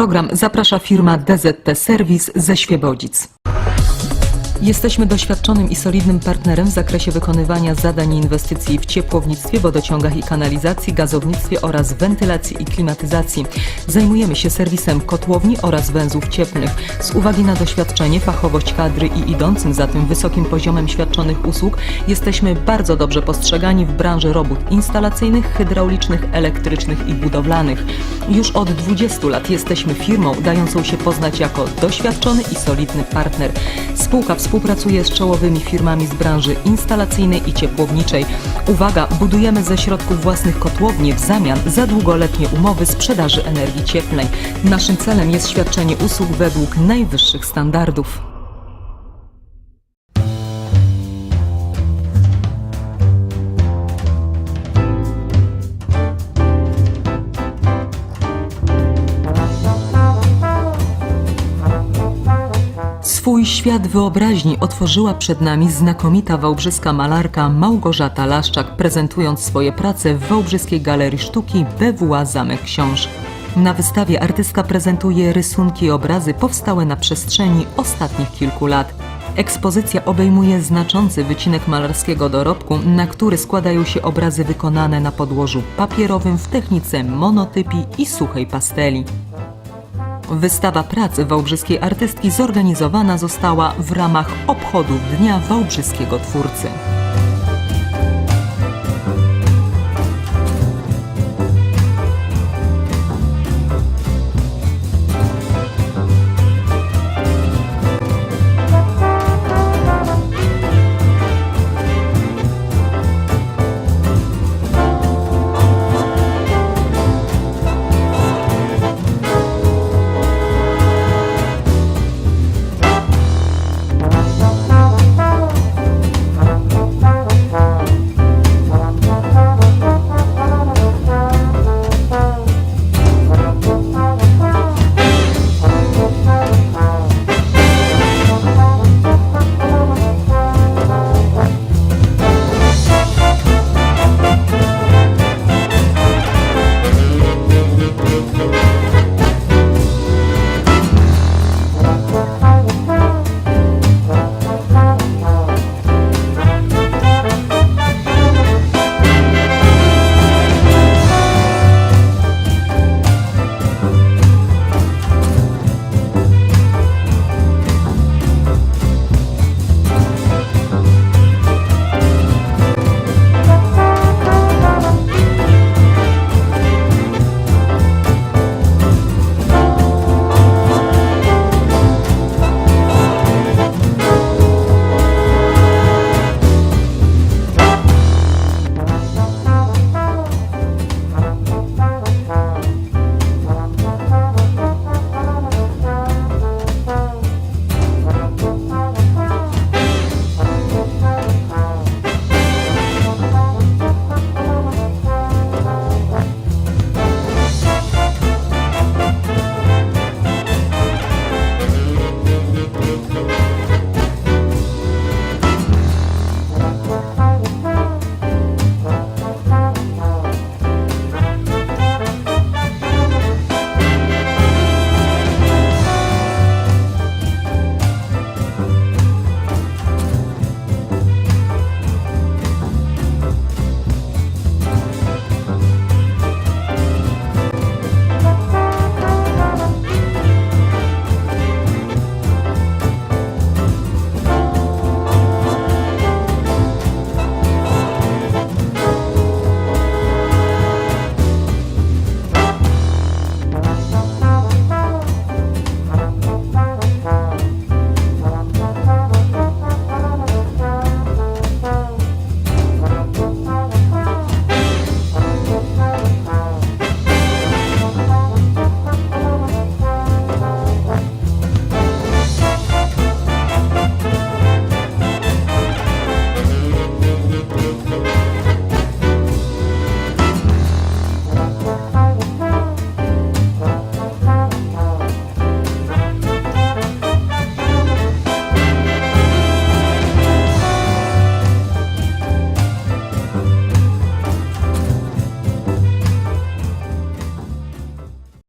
program zaprasza firma DZT Service ze Świebodzic. Jesteśmy doświadczonym i solidnym partnerem w zakresie wykonywania zadań i inwestycji w ciepłownictwie, wodociągach i kanalizacji, gazownictwie oraz wentylacji i klimatyzacji. Zajmujemy się serwisem kotłowni oraz węzłów cieplnych. Z uwagi na doświadczenie, fachowość kadry i idącym za tym wysokim poziomem świadczonych usług, jesteśmy bardzo dobrze postrzegani w branży robót instalacyjnych, hydraulicznych, elektrycznych i budowlanych. Już od 20 lat jesteśmy firmą dającą się poznać jako doświadczony i solidny partner. Spółka współpracuje z czołowymi firmami z branży instalacyjnej i ciepłowniczej. Uwaga, budujemy ze środków własnych kotłownie w zamian za długoletnie umowy sprzedaży energii cieplnej. Naszym celem jest świadczenie usług według najwyższych standardów. Swój świat wyobraźni otworzyła przed nami znakomita wałbrzyska malarka Małgorzata Laszczak, prezentując swoje prace w Wałbrzyskiej Galerii Sztuki BWA Zamek Książ. Na wystawie artystka prezentuje rysunki i obrazy powstałe na przestrzeni ostatnich kilku lat. Ekspozycja obejmuje znaczący wycinek malarskiego dorobku, na który składają się obrazy wykonane na podłożu papierowym w technice monotypii i suchej pasteli. Wystawa prac wałbrzyskiej artystki zorganizowana została w ramach obchodów Dnia Wałbrzyskiego Twórcy.